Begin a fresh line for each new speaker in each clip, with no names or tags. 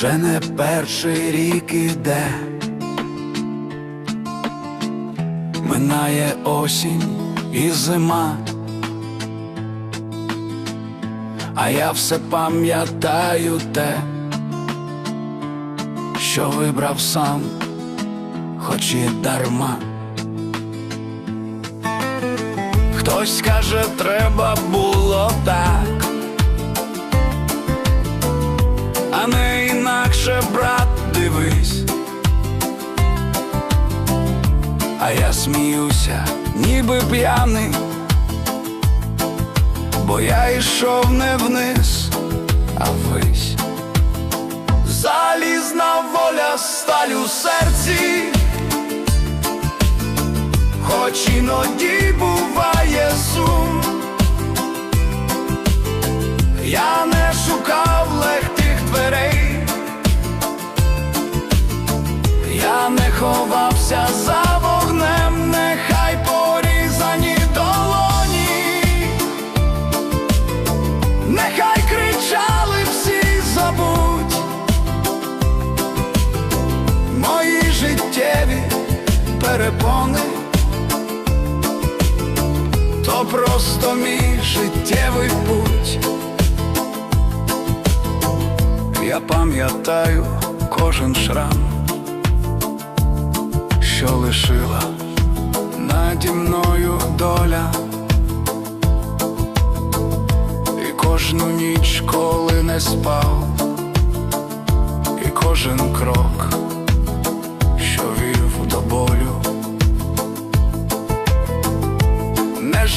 вже не перший рік іде, минає осінь і зима, а я все пам'ятаю те, що вибрав сам, хоч і дарма. Хтось каже, треба було так, Я сміюся, ніби п'яний, бо я йшов не вниз, а ввись. Залізна воля сталь у серці. Хоч іноді буває сум, я не шукав легких дверей, я не ховався за перепони то просто мій життєвий путь. Я пам'ятаю кожен шрам, що лишила наді мною доля, і кожну ніч, коли не спав, і кожен крок,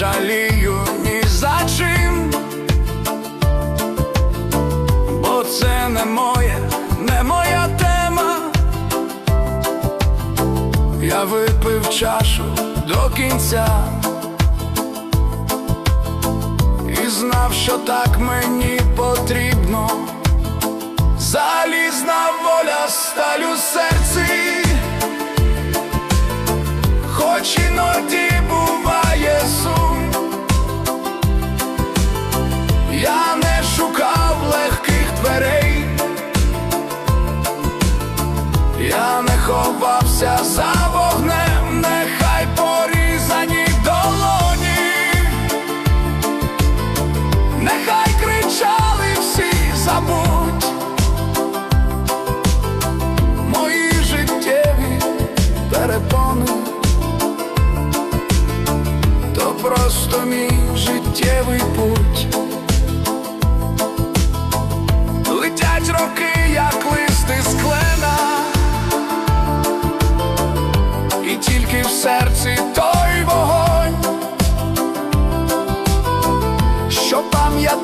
жалію ні за чим, бо це не моє, не моя тема. Я випив чашу до кінця і знав, що так мені потрібно. Залізна воля сталь у серці, хоч іноді ховався за вогнем, нехай порізані долоні, нехай кричали всі забудь, мої життєві перепони. То просто мій життєвий путь. Летять роки, як листи з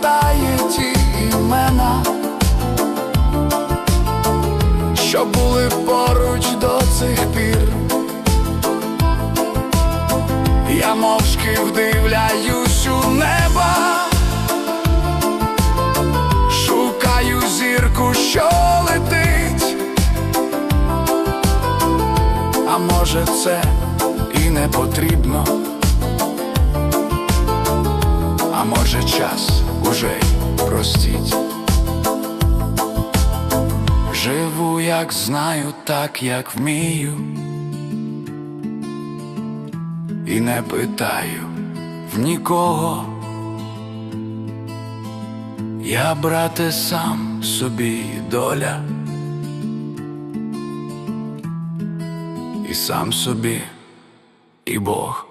пам'ятає ті імена, що були поруч до цих пір. Я мовчки вдивляюсь у неба, шукаю зірку, що летить, а може це і не потрібно, а може час уже й простіть. Живу, як знаю, так як вмію і не питаю в нікого. Я, брате, сам собі доля, і сам собі, і Бог.